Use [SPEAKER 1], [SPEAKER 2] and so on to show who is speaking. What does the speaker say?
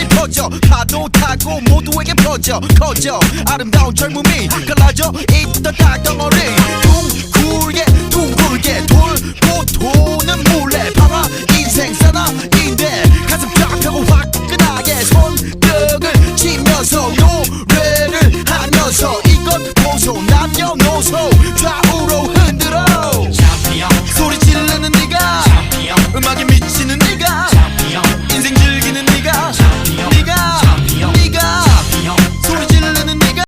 [SPEAKER 1] 메아리 퍼져. 파도 타고 모두에게 퍼져. 커져. 아름다운 젊음이 갈라져 있던 땅덩어리. 둥글게 둥글게 돌고 도는 몰래 방아 인생 사나인데 가슴 쫙 펴고 화끈하게 손뼉을 치면서 노래를 하면서 이것 보소 흔들어